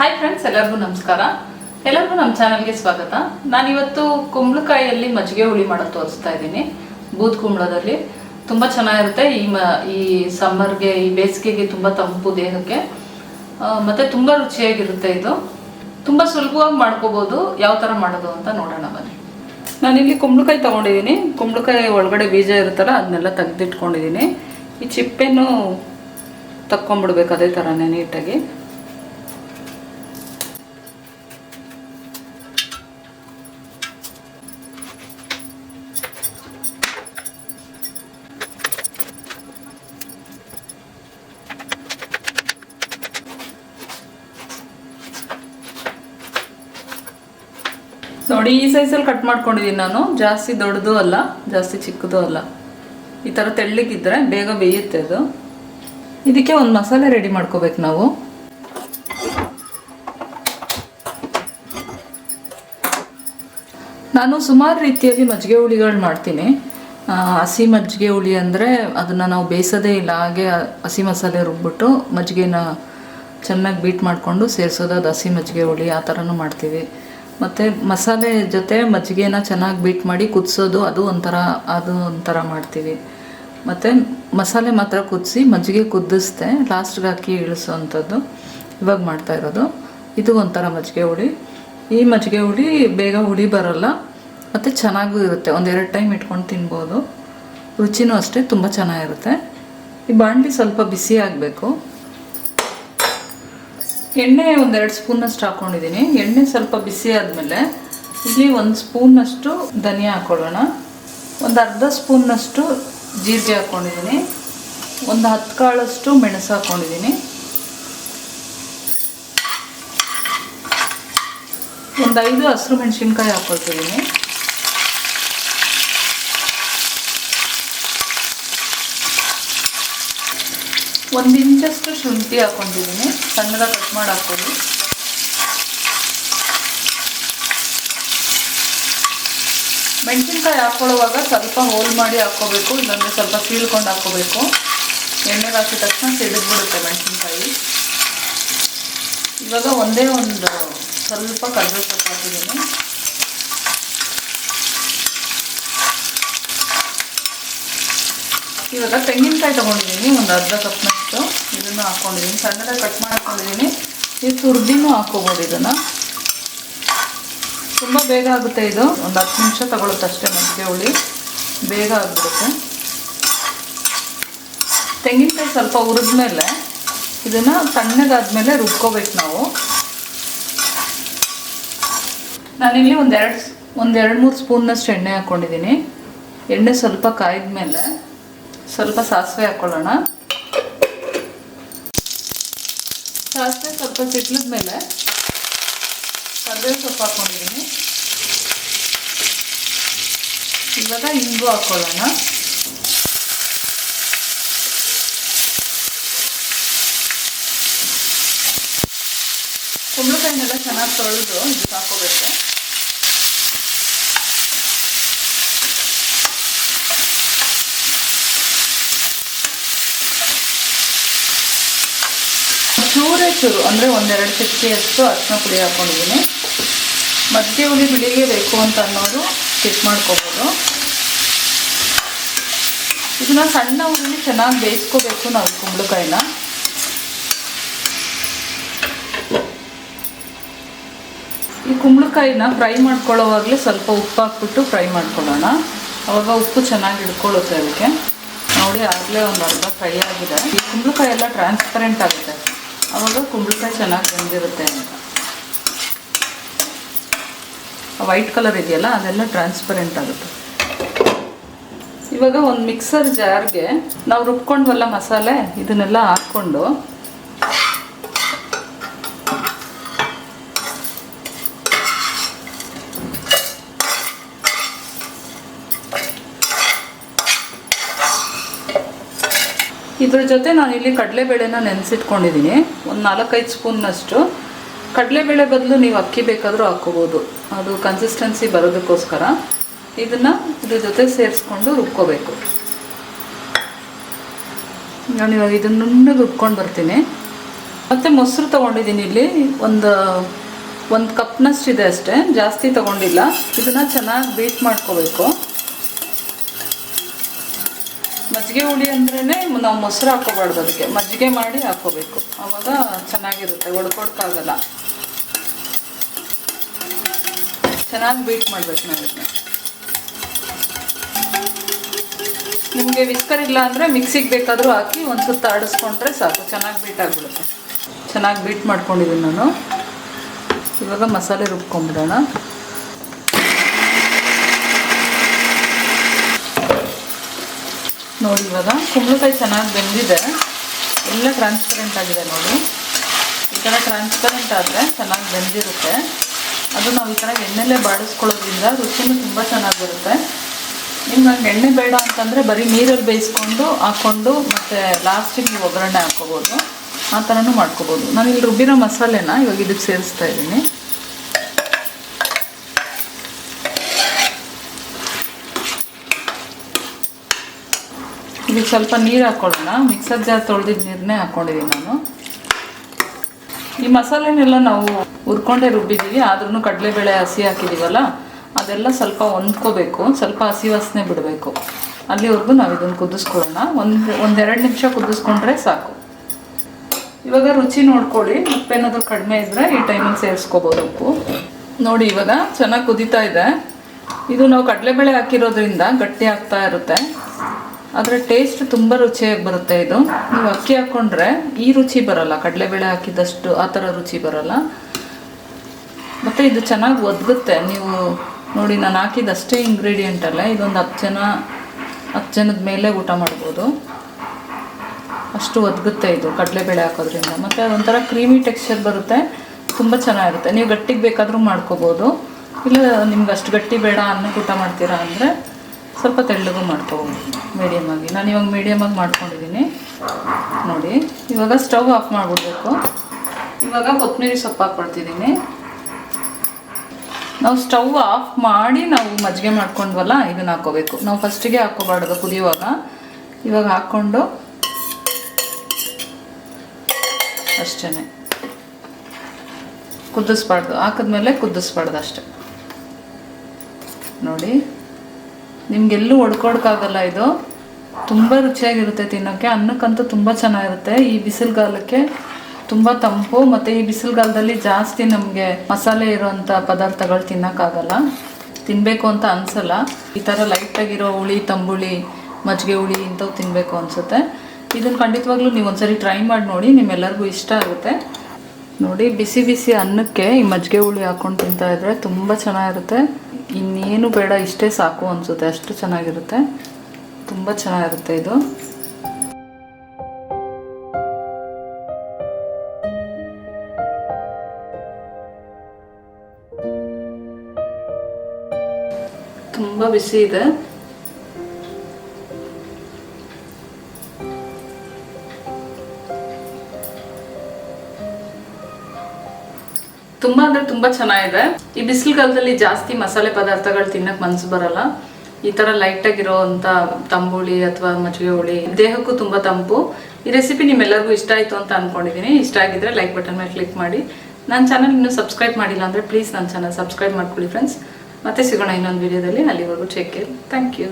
Hi friends ಎಲ್ಲರಿಗೂ ನಮಸ್ಕಾರ. ಎಲ್ಲರಿಗೂ ನಮ್ಮ ಚಾನಲ್ಗೆ ಸ್ವಾಗತ. ನಾನಿವತ್ತು ಕುಂಬಳಕಾಯಿಯಲ್ಲಿ ಮಜ್ಜಿಗೆ ಹುಳಿ ಮಾಡೋದು ತೋರಿಸ್ತಾ ಇದ್ದೀನಿ. ಬೂದ್ ಕುಂಬಳದಲ್ಲಿ. ತುಂಬ ಚೆನ್ನಾಗಿರುತ್ತೆ ಈ ಮ, ಈ ಸಮ್ಮರ್ಗೆ ಈ ಬೇಸಿಗೆಗೆ ತುಂಬ ತಂಪು ದೇಹಕ್ಕೆ. ಮತ್ತು ತುಂಬ ರುಚಿಯಾಗಿರುತ್ತೆ ಇದು. ತುಂಬ ಸುಲಭವಾಗಿ ಮಾಡ್ಕೋಬೋದು. ಯಾವ ಥರ ಮಾಡೋದು ಅಂತ ನೋಡೋಣ ಬನ್ನಿ. ನಾನಿಲ್ಲಿ ಕುಂಬಳಕಾಯಿ ತೊಗೊಂಡಿದ್ದೀನಿ. ಕುಂಬಳಕಾಯಿ ಒಳಗಡೆ ಬೀಜ ಇರುತ್ತಲ್ಲ, ಅದನ್ನೆಲ್ಲ ತೆಗೆದಿಟ್ಕೊಂಡಿದ್ದೀನಿ. ಈ ಚಿಪ್ಪೆನೂ ತಕ್ಕೊಂಬಿಡ್ಬೇಕು ಅದೇ ಥರನೇ ನೀಟಾಗಿ. ನೋಡಿ, ಈ ಸೈಜಲ್ಲಿ ಕಟ್ ಮಾಡ್ಕೊಂಡಿದ್ದೀನಿ ನಾನು. ಜಾಸ್ತಿ ದೊಡ್ಡದು ಅಲ್ಲ, ಜಾಸ್ತಿ ಚಿಕ್ಕದು ಅಲ್ಲ. ಈ ಥರ ತೆಳ್ಳಗಿದ್ರೆ ಬೇಗ ಬೇಯುತ್ತೆ ಅದು. ಇದಕ್ಕೆ ಒಂದು ಮಸಾಲೆ ರೆಡಿ ಮಾಡ್ಕೋಬೇಕು ನಾವು. ನಾನು ಸುಮಾರು ರೀತಿಯಲ್ಲಿ ಮಜ್ಜಿಗೆ ಹುಳಿಗಳು ಮಾಡ್ತೀನಿ. ಹಸಿ ಮಜ್ಜಿಗೆ ಹುಳಿ ಅಂದರೆ ಅದನ್ನು ನಾವು ಬೇಯಿಸೋದೇ ಇಲ್ಲ, ಹಾಗೆ ಹಸಿ ಮಸಾಲೆ ರುಬ್ಬಿಟ್ಟು ಮಜ್ಜಿಗೆನ ಚೆನ್ನಾಗಿ ಬೀಟ್ ಮಾಡಿಕೊಂಡು ಸೇರಿಸೋದು. ಅದು ಹಸಿ ಮಜ್ಜಿಗೆ ಹುಳಿ, ಆ ಥರನೂ ಮಾಡ್ತೀವಿ. ಮತ್ತು ಮಸಾಲೆ ಜೊತೆ ಮಜ್ಜಿಗೆನ ಚೆನ್ನಾಗಿ ಬೀಟ್ ಮಾಡಿ ಕುದಿಸೋದು, ಅದು ಒಂಥರ ಅದು ಒಂಥರ ಮಾಡ್ತೀವಿ. ಮತ್ತು ಮಸಾಲೆ ಮಾತ್ರ ಕುದಿಸಿ ಮಜ್ಜಿಗೆ ಕುದಿಸ್ದೆ ಲಾಸ್ಟ್ಗೆ ಹಾಕಿ ಇಳಿಸೋ ಅಂಥದ್ದು ಇವಾಗ ಮಾಡ್ತಾ ಇರೋದು. ಇದು ಒಂಥರ ಮಜ್ಜಿಗೆ ಹುಳಿ. ಈ ಮಜ್ಜಿಗೆ ಹುಳಿ ಬೇಗ ಹುಳಿ ಬರಲ್ಲ, ಮತ್ತು ಚೆನ್ನಾಗೂ ಇರುತ್ತೆ. ಒಂದೆರಡು ಟೈಮ್ ಇಟ್ಕೊಂಡು ತಿನ್ಬೋದು. ರುಚಿನೂ ಅಷ್ಟೇ, ತುಂಬ ಚೆನ್ನಾಗಿರುತ್ತೆ. ಈ ಬಾಣಲಿ ಸ್ವಲ್ಪ ಬಿಸಿ ಆಗಬೇಕು. ಎಣ್ಣೆ ಒಂದೆರಡು ಸ್ಪೂನಷ್ಟು ಹಾಕ್ಕೊಂಡಿದ್ದೀನಿ ಎಣ್ಣೆ ಸ್ವಲ್ಪ ಬಿಸಿ ಆದಮೇಲೆ ಇಲ್ಲಿ ಒಂದು ಸ್ಪೂನಷ್ಟು ಧನಿಯಾ ಹಾಕ್ಕೊಳ್ಳೋಣ ಒಂದು ಅರ್ಧ ಸ್ಪೂನ್ನಷ್ಟು ಜೀರಿಗೆ ಹಾಕ್ಕೊಂಡಿದ್ದೀನಿ ಒಂದು ಹತ್ತು ಕಾಳಷ್ಟು ಮೆಣಸು ಹಾಕ್ಕೊಂಡಿದ್ದೀನಿ ಒಂದು ಐದು ಹಸಿರು ಮೆಣಸಿನ್ಕಾಯಿ ಹಾಕ್ಕೊಳ್ತಿದ್ದೀನಿ ಒಂದು ಇಂಚಷ್ಟು ಶುಂಠಿ ಹಾಕ್ಕೊಂಡಿದ್ದೀನಿ ಸಣ್ಣದಾಗಿ ಕಟ್ ಮಾಡಿ ಹಾಕ್ಕೊಳ್ಳಿ. ಮೆಣಸಿನ್ಕಾಯಿ ಹಾಕ್ಕೊಳ್ಳುವಾಗ ಸ್ವಲ್ಪ ಹೋಲ್ ಮಾಡಿ ಹಾಕ್ಕೋಬೇಕು, ಇಲ್ಲಾಂದರೆ ಸ್ವಲ್ಪ ಸೀಳ್ಕೊಂಡು ಹಾಕ್ಕೋಬೇಕು. ಎಣ್ಣೆಗೆ ಹಾಕಿದ ತಕ್ಷಣ ಸಿಡಿದ್ಬಿಡುತ್ತೆ ಮೆಣಸಿನ್ಕಾಯಿ. ಇವಾಗ ಒಂದೇ ಒಂದು ಸ್ವಲ್ಪ ಕರಿಬೇವು ಸೊಪ್ಪು ಹಾಕಿದ್ದೀನಿ. ಇವಾಗ ತೆಂಗಿನಕಾಯಿ ತೊಗೊಂಡಿದ್ದೀನಿ, ಒಂದು ಅರ್ಧ ಕಪ್ನಷ್ಟು ಇದನ್ನು ಹಾಕ್ಕೊಂಡಿದ್ದೀನಿ ಸಣ್ಣದಾಗಿ ಕಟ್ ಮಾಡ್ಕೊಂಡಿದ್ದೀನಿ ಈ ತುರ್ದಿನೂ ಹಾಕ್ಕೋಬೋದು ಇದನ್ನು. ತುಂಬ ಬೇಗ ಆಗುತ್ತೆ ಇದು. ಒಂದು ಹತ್ತು ನಿಮಿಷ ತಗೊಳುತ್ತೆ ಅಷ್ಟೇ ಮಜ್ಜಿಗೆ ಹುಳಿ. ಬೇಗ ಆಗಿಬಿಡುತ್ತೆ. ತೆಂಗಿನಕಾಯಿ ಸ್ವಲ್ಪ ಹುರಿದ್ಮೇಲೆ ಇದನ್ನು ತಣ್ಣಗಾದ್ಮೇಲೆ ರುಬ್ಕೋಬೇಕು ನಾವು. ನಾನಿಲ್ಲಿ ಒಂದೆರಡು ಒಂದೆರಡು ಮೂರು ಸ್ಪೂನ್ನಷ್ಟು ಎಣ್ಣೆ ಹಾಕ್ಕೊಂಡಿದ್ದೀನಿ ಎಣ್ಣೆ ಸ್ವಲ್ಪ ಕಾಯ್ದ ಮೇಲೆ ಸ್ವಲ್ಪ ಸಾಸಿವೆ ಹಾಕ್ಕೊಳ್ಳೋಣ ಸಾಸಿವೆ ಸ್ವಲ್ಪ ಸಿಟ್ಲದ ಮೇಲೆ ಕರ್ಬೇವು ಸೊಪ್ಪು ಹಾಕ್ಕೊಂಡಿದ್ದೀನಿ ಇವಾಗ ಇಂಗು ಹಾಕ್ಕೊಳ್ಳೋಣ ಕುಂಬಳಕಾಯಿನೆಲ್ಲ ಚೆನ್ನಾಗಿ ತೊಳೆದು ಇದಕ್ಕೆ ಹಾಕೋಬೇಕು ಚೂರೇ ಚೂರು, ಅಂದರೆ ಒಂದೆರಡು ಚಿಟಿಕೆಯಷ್ಟು ಅರಿಶಿನ ಪುಡಿ ಹಾಕ್ಕೊಂಡಿದ್ದೀನಿ ಮಧ್ಯೆ ಹುಳಿ ಬಿಳಿಗೆ ಬೇಕು ಅಂತ ಅನ್ನೋದು ಸ್ಕಿಪ್ ಮಾಡ್ಕೋಬೋದು. ಇದನ್ನು ಸಣ್ಣ ಹುಳಿ ಚೆನ್ನಾಗಿ ಬೇಯಿಸ್ಕೋಬೇಕು ನಾವು ಕುಂಬಳಕಾಯಿನ. ಈ ಕುಂಬಳಕಾಯಿನ ಫ್ರೈ ಮಾಡ್ಕೊಳ್ಳೋವಾಗಲೇ ಸ್ವಲ್ಪ ಉಪ್ಪು ಹಾಕ್ಬಿಟ್ಟು ಫ್ರೈ ಮಾಡ್ಕೊಳ್ಳೋಣ. ಅವಾಗ ಉಪ್ಪು ಚೆನ್ನಾಗಿ ಹಿಡ್ಕೊಳ್ಳುತ್ತೆ ಅದಕ್ಕೆ. ನೋಡಿ ಆಗಲೇ ಒಂದು ಅರ್ಧ ಫ್ರೈ ಆಗಿದೆ. ಈ ಕುಂಬಳಕಾಯಿ ಎಲ್ಲ ಟ್ರಾನ್ಸ್ಪರೆಂಟ್ ಆಗುತ್ತೆ. ಅವಾಗ ಕುಂಬಳಕಾಯಿ ಚೆನ್ನಾಗಿ ಬಂದಿರುತ್ತೆ ಅಂತ. ವೈಟ್ ಕಲರ್ ಇದೆಯಲ್ಲ, ಅದೆಲ್ಲ ಟ್ರಾನ್ಸ್ಪರೆಂಟ್ ಆಗುತ್ತೆ. ಇವಾಗ ಒಂದು ಮಿಕ್ಸರ್ ಜಾರ್ಗೆ ನಾವು ರುಬ್ಕೊಂಡ್ವಲ್ಲ ಮಸಾಲೆ, ಇದನ್ನೆಲ್ಲ ಹಾಕ್ಕೊಂಡು ಇದ್ರ ಜೊತೆ ನಾನಿಲ್ಲಿ ಕಡಲೆಬೇಳೆನ ನೆನೆಸಿಟ್ಕೊಂಡಿದ್ದೀನಿ ಒಂದು ನಾಲ್ಕೈದು ಸ್ಪೂನ್ನಷ್ಟು ಕಡಲೆಬೇಳೆ ಬದಲು ನೀವು ಅಕ್ಕಿ ಬೇಕಾದರೂ ಹಾಕ್ಕೋಬೋದು. ಅದು ಕನ್ಸಿಸ್ಟೆನ್ಸಿ ಬರೋದಕ್ಕೋಸ್ಕರ. ಇದನ್ನು ಇದ್ರ ಜೊತೆ ಸೇರಿಸ್ಕೊಂಡು ರುಬ್ಕೋಬೇಕು. ನಾನು ಇವಾಗ ಇದನ್ನು ರುಬ್ಕೊಂಡು ಬರ್ತೀನಿ. ಮತ್ತು ಮೊಸರು ತೊಗೊಂಡಿದ್ದೀನಿ ಇಲ್ಲಿ. ಒಂದು ಒಂದು ಕಪ್ನಷ್ಟಿದೆ ಅಷ್ಟೇ. ಜಾಸ್ತಿ ತೊಗೊಂಡಿಲ್ಲ. ಇದನ್ನು ಚೆನ್ನಾಗಿ ಬೀಟ್ ಮಾಡ್ಕೋಬೇಕು. ಮಜ್ಜಿಗೆ ಹುಳಿ ಅಂದ್ರೇ ನಾವು ಮೊಸರು ಹಾಕೋಬಾರ್ದು ಅದಕ್ಕೆ. ಮಜ್ಜಿಗೆ ಮಾಡಿ ಹಾಕೋಬೇಕು. ಆವಾಗ ಚೆನ್ನಾಗಿರುತ್ತೆ ಒಡ್ಕೊಡ್ಕಾಗಲ್ಲ ಚೆನ್ನಾಗಿ ಬೀಟ್ ಮಾಡ್ಬೇಕು ನಾವು ಇದನ್ನ. ನಿಮಗೆ ವಿಸ್ಕರ್ ಇಲ್ಲ ಅಂದರೆ ಮಿಕ್ಸಿಗೆ ಬೇಕಾದರೂ ಹಾಕಿ ಒಂದು ಸುತ್ತ ಆಡಿಸ್ಕೊಂಡ್ರೆ ಸಾಕು. ಚೆನ್ನಾಗಿ ಬೀಟ್ ಆಗಿಬಿಡುತ್ತೆ. ಚೆನ್ನಾಗಿ ಬೀಟ್ ಮಾಡ್ಕೊಂಡಿದ್ದೀನಿ ನಾನು. ಇವಾಗ ಮಸಾಲೆ ರುಬ್ಕೊಂಬಿಡೋಣ. ನೋಡಿ, ಇವಾಗ ಕುಂಬಳಕಾಯಿ ಚೆನ್ನಾಗಿ ಬೆಂದಿದೆ. ಎಲ್ಲ ಟ್ರಾನ್ಸ್ಪರೆಂಟ್ ಆಗಿದೆ ನೋಡಿ. ಈ ಥರ ಟ್ರಾನ್ಸ್ಪರೆಂಟ್ ಆದರೆ ಚೆನ್ನಾಗಿ ಬೆಂದಿರುತ್ತೆ. ಅದು ನಾವು ಈ ಥರ ಎಣ್ಣೆಲೇ ಬಾಡಿಸ್ಕೊಳ್ಳೋದ್ರಿಂದ ರುಚಿನೂ ತುಂಬ ಚೆನ್ನಾಗಿ ಬರುತ್ತೆ ನಿಮ್ಗೆ ಹಂಗೆ ಎಣ್ಣೆ ಬೇಡ ಅಂತಂದರೆ ಬರೀ ನೀರಲ್ಲಿ ಬೇಯಿಸ್ಕೊಂಡು ಹಾಕ್ಕೊಂಡು ಮತ್ತು ಲಾಸ್ಟಿಗೆ ನೀವು ಒಗ್ಗರಣೆ ಹಾಕ್ಕೋಬೋದು. ಆ ಥರನೂ ಮಾಡ್ಕೋಬೋದು. ನಾನು ಇಲ್ಲಿ ರುಬ್ಬಿರೋ ಮಸಾಲೆನ ಇವಾಗ ಇದಕ್ಕೆ ಸೇರಿಸ್ತಾ ಇದ್ದೀನಿ. ಇದಕ್ಕೆ ಸ್ವಲ್ಪ ನೀರು ಹಾಕ್ಕೊಳ್ಳೋಣ ಮಿಕ್ಸರ್ ಜಾರ್ ತೊಳೆದಿದ್ದ ನೀರನ್ನೇ ಹಾಕ್ಕೊಂಡಿದ್ದೀನಿ ನಾನು. ಈ ಮಸಾಲೆನೆಲ್ಲ ನಾವು ಹುರ್ಕೊಂಡೇ ರುಬ್ಬಿದ್ದೀವಿ ಆದ್ರೂ ಕಡಲೆಬೇಳೆ ಹಸಿ ಹಾಕಿದ್ದೀವಲ್ಲ ಅದೆಲ್ಲ ಸ್ವಲ್ಪ ಹೊಂದ್ಕೋಬೇಕು. ಸ್ವಲ್ಪ ಹಸಿ ವಾಸನೆ ಬಿಡಬೇಕು. ಅಲ್ಲಿವರೆಗೂ ನಾವು ಇದನ್ನು ಕುದಿಸ್ಕೊಳ್ಳೋಣ. ಒಂದು, ಒಂದೆರಡು ನಿಮಿಷ ಕುದಿಸ್ಕೊಂಡ್ರೆ ಸಾಕು. ಇವಾಗ ರುಚಿ ನೋಡ್ಕೊಳ್ಳಿ. ಉಪ್ಪೇನಾದರೂ ಕಡಿಮೆ ಇದ್ದರೆ ಈ ಟೈಮಲ್ಲಿ ಸೇರಿಸ್ಕೋಬೋದು ಉಪ್ಪು. ನೋಡಿ, ಇವಾಗ ಚೆನ್ನಾಗಿ ಕುದೀತಾ ಇದೆ. ಇದು ನಾವು ಕಡಲೆಬೇಳೆ ಹಾಕಿರೋದ್ರಿಂದ ಗಟ್ಟಿ ಆಗ್ತಾ ಇರುತ್ತೆ. ಆದರೆ ಟೇಸ್ಟ್ ತುಂಬ ರುಚಿಯಾಗಿ ಬರುತ್ತೆ ಇದು. ನೀವು ಅಕ್ಕಿ ಹಾಕ್ಕೊಂಡ್ರೆ ಈ ರುಚಿ ಬರಲ್ಲ. ಕಡಲೆಬೇಳೆ ಹಾಕಿದಷ್ಟು ಆ ಥರ ರುಚಿ ಬರಲ್ಲ. ಮತ್ತು ಇದು ಚೆನ್ನಾಗಿ ಒದಗುತ್ತೆ. ನೀವು ನೋಡಿ, ನಾನು ಹಾಕಿದಷ್ಟೇ ಇಂಗ್ರೀಡಿಯೆಂಟ್ ಅಲ್ಲ ಇದೊಂದು ಹತ್ತು ಜನ, ಹತ್ತು ಜನದ ಮೇಲೆ ಊಟ ಮಾಡ್ಬೋದು. ಅಷ್ಟು ಒದಗುತ್ತೆ ಇದು ಕಡಲೆಬೇಳೆ ಹಾಕೋದ್ರಿಂದ. ಮತ್ತು ಅದೊಂಥರ ಕ್ರೀಮಿ ಟೆಕ್ಸ್ಚರ್ ಬರುತ್ತೆ. ತುಂಬ ಚೆನ್ನಾಗಿರುತ್ತೆ. ನೀವು ಗಟ್ಟಿಗೆ ಬೇಕಾದರೂ ಮಾಡ್ಕೋಬೋದು. ಇಲ್ಲ, ನಿಮ್ಗೆ ಅಷ್ಟು ಗಟ್ಟಿ ಬೇಡ ಅನ್ನಕ್ಕೆ ಊಟ ಮಾಡ್ತೀರಾ ಅಂದರೆ ಸ್ವಲ್ಪ ತೆಳ್ಳಗೂ ಮಾಡ್ಕೋಬೋದು ಮೀಡಿಯಮಾಗಿ ನಾನು ಇವಾಗ ಮೀಡಿಯಮಾಗಿ ಮಾಡ್ಕೊಂಡಿದ್ದೀನಿ ನೋಡಿ, ಇವಾಗ ಸ್ಟವ್ ಆಫ್ ಮಾಡಿಬಿಡ್ಬೇಕು. ಇವಾಗ ಕೊತ್ತಂಬರಿ ಸೊಪ್ಪು ಹಾಕ್ಕೊಳ್ತಿದ್ದೀನಿ ನಾವು ಸ್ಟವ್ ಆಫ್ ಮಾಡಿ ನಾವು ಮಜ್ಜಿಗೆ ಮಾಡ್ಕೊಂಡ್ವಲ್ಲ, ಇದನ್ನ ಹಾಕೋಬೇಕು ನಾವು ಫಸ್ಟಿಗೆ ಹಾಕ್ಕೋಬಾರ್ದು ಕುದಿಯುವಾಗ. ಇವಾಗ ಹಾಕ್ಕೊಂಡು ಅಷ್ಟೇ ಕುದಿಸ್ಬಾರ್ದು. ಹಾಕಿದ್ಮೇಲೆ ಕುದಿಸ್ಬಾರ್ದು ಅಷ್ಟೆ. ನೋಡಿ. ನಿಮ್ಗೆಲ್ಲೂ ಒಡ್ಕೊಡ್ಕಾಗಲ್ಲ ಇದು. ತುಂಬ ರುಚಿಯಾಗಿರುತ್ತೆ ತಿನ್ನೋಕ್ಕೆ. ಅನ್ನಕ್ಕಂತೂ ತುಂಬ ಚೆನ್ನಾಗಿರುತ್ತೆ. ಈ ಬಿಸಿಲುಗಾಲಕ್ಕೆ ತುಂಬ ತಂಪು ಮತ್ತು ಈ ಬಿಸಿಲುಗಾಲದಲ್ಲಿ ಜಾಸ್ತಿ ನಮಗೆ ಮಸಾಲೆ ಇರೋವಂಥ ಪದಾರ್ಥಗಳು ತಿನ್ನೋಕ್ಕಾಗಲ್ಲ. ತಿನ್ನಬೇಕು ಅಂತ ಅನಿಸಲ್ಲ. ಈ ಥರ ಲೈಟಾಗಿರೋ ಹುಳಿ, ತಂಬುಳಿ, ಮಜ್ಜಿಗೆ ಹುಳಿ ಇಂಥವು ತಿನ್ನಬೇಕು ಅನಿಸುತ್ತೆ. ಇದನ್ನು ಖಂಡಿತವಾಗ್ಲೂ ನೀವು ಒಂದ್ಸರಿ ಟ್ರೈ ಮಾಡಿ ನೋಡಿ. ನಿಮ್ಮೆಲ್ಲರಿಗೂ ಇಷ್ಟ ಆಗುತ್ತೆ. ನೋಡಿ, ಬಿಸಿ ಬಿಸಿ ಅನ್ನಕ್ಕೆ ಈ ಮಜ್ಜಿಗೆ ಹುಳಿ ಹಾಕೊಂಡು ತಿಂತಾ ಇದ್ರೆ ತುಂಬ ಚೆನ್ನಾಗಿರುತ್ತೆ. ಇನ್ನೇನು ಬೇಡ, ಇಷ್ಟೇ ಸಾಕು ಅನಿಸುತ್ತೆ. ಅಷ್ಟು ಚೆನ್ನಾಗಿರುತ್ತೆ. ತುಂಬ ಚೆನ್ನಾಗಿರುತ್ತೆ ಇದು. ತುಂಬ ಬಿಸಿ ಇದೆ. ತುಂಬಾ ಅಂದ್ರೆ ತುಂಬಾ ಚೆನ್ನಾಗಿದೆ. ಈ ಬಿಸಿಲುಗಾಲದಲ್ಲಿ ಜಾಸ್ತಿ ಮಸಾಲೆ ಪದಾರ್ಥಗಳು ತಿನ್ನಕ್ ಮನ್ಸು ಬರಲ್ಲ. ಈ ತರ ಲೈಟ್ ಆಗಿರೋಂಥ ತಂಬುಳಿ ಅಥವಾ ಮಜ್ಜಿಗೆ ಹುಳಿ, ದೇಹಕ್ಕೂ ತುಂಬಾ ತಂಪು. ಈ ರೆಸಿಪಿ ನಿಮ್ಮೆಲ್ಲರಿಗೂ ಇಷ್ಟ ಆಯ್ತು ಅಂತ ಅನ್ಕೊಂಡಿದ್ದೀನಿ ಇಷ್ಟ ಆಗಿದ್ರೆ ಲೈಕ್ ಬಟನ್ ಮೇಲೆ ಕ್ಲಿಕ್ ಮಾಡಿ. ನನ್ನ ಚಾನಲ್ ಇನ್ನೂ ಸಬ್ಸ್ಕ್ರೈಬ್ ಮಾಡಿಲ್ಲ ಅಂದ್ರೆ ಪ್ಲೀಸ್ ನನ್ನ ಚಾನಲ್ ಸಬ್ಸ್ಕ್ರೈಬ್ ಮಾಡ್ಕೊಳ್ಳಿ ಫ್ರೆಂಡ್ಸ್ ಮತ್ತೆ ಸಿಗೋಣ ಇನ್ನೊಂದು ವಿಡಿಯೋದಲ್ಲಿ ಅಲ್ಲಿವರೆಗೂ ಚೆಕ್ ಥ್ಯಾಂಕ್ ಯು